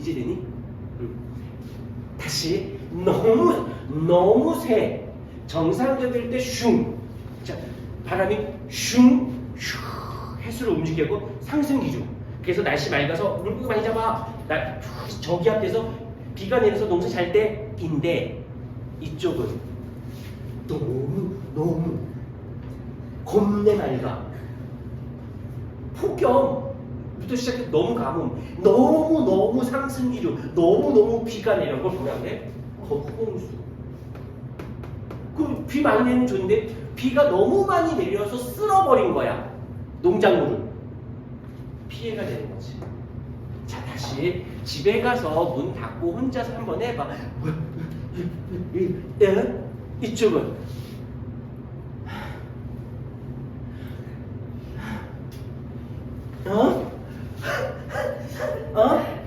이제 되니? 응. 다시 너무 너무 세 정상적일 때 슝. 자 바람이 슝, 슈 해수를 움직이고 상승 기준. 그래서 날씨 맑아서 물고기 많이 잡아. 나 저기 앞에서 비가 내려서 농사 잘 때인데 이쪽은 너무 너무 겁내 맑아. 폭염 부터 시작해 너무 가뭄, 너무 너무 상승 기류, 너무 너무 비가 내려 그걸 뭐라 그래? 거품수. 그럼 비 많이 내리면 좋은데 비가 너무 많이 내려서 쓸어버린 거야 농작물을 피해가 되는 거지. 자 다시 집에 가서 문 닫고 혼자서 한번 해봐. 예? 이쪽은 어? 어?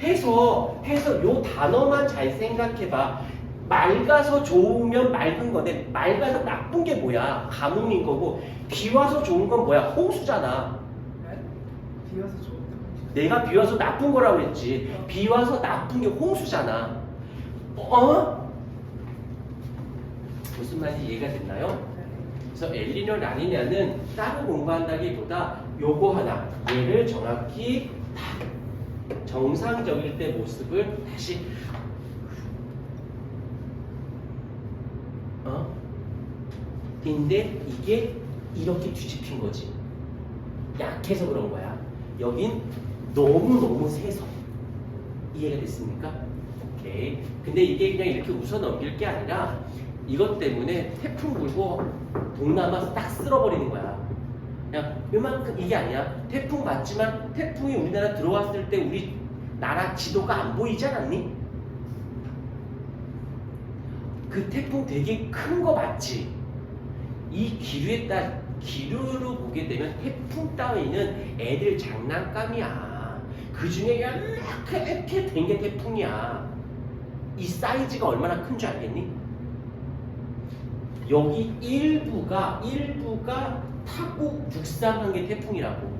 해서 해서 요 단어만 잘 생각해봐. 맑아서 좋으면 맑은 건데 맑아서 나쁜 게 뭐야? 가뭄인 거고 비 와서 좋은 건 뭐야? 홍수잖아. 네? 비 와서 좋은 내가 비 와서 나쁜 거라고 했지. 비 와서 나쁜 게 홍수잖아. 어? 무슨 말인지 이해가 됐나요? 그래서 엘리뇨 라니냐는 따로 공부한다기보다 요거 하나 얘를 정확히 딱 정상적일 때 모습을 다시 어? 근데 이게 이렇게 뒤집힌 거지 약해서 그런 거야 여긴 너무너무 세서 이해가 됐습니까? 오케이 근데 이게 그냥 이렇게 웃어 넘길 게 아니라 이것 때문에 태풍 불고 동남아 딱 쓸어버리는 거야. 그냥 요만큼 이게 아니야. 태풍 맞지만 태풍이 우리나라 들어왔을 때 우리 나라 지도가 안 보이지 않았니? 그 태풍 되게 큰 거 맞지? 이 기류에 따라 기류로 보게 되면 태풍 따위는 애들 장난감이야. 그 중에 이렇게 이렇게 된 게 태풍이야. 이 사이즈가 얼마나 큰 줄 알겠니? 여기 일부가 일부가 타고 북상한 게 태풍이라고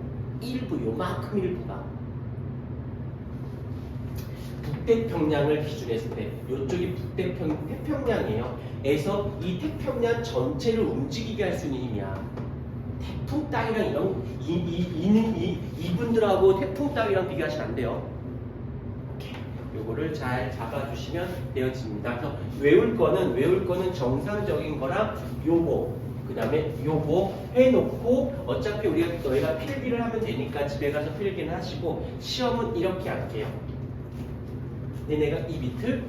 일부 요만큼 일부가 북태평양을 기준했을 때 이쪽이 북태평 태평양이에요. 에서 이 태평양 전체를 움직이게 할 수 있는 힘이야. 태풍 따위랑 이런 이, 이, 이는 이 이분들하고 태풍 따위랑 비교하시면 안 돼요. 요거를 잘 잡아주시면 되어집니다. 그래서 외울 거는 외울 거는 정상적인 거랑 요거 그 다음에 요거 해놓고 어차피 우리가 너희가 필기를 하면 되니까 집에 가서 필기는 하시고 시험은 이렇게 할게요. 얘네가 이 밑을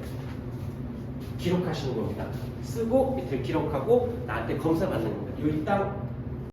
기록하시는 겁니다. 쓰고 밑을 기록하고 나한테 검사 받는 겁니다. 여기 딱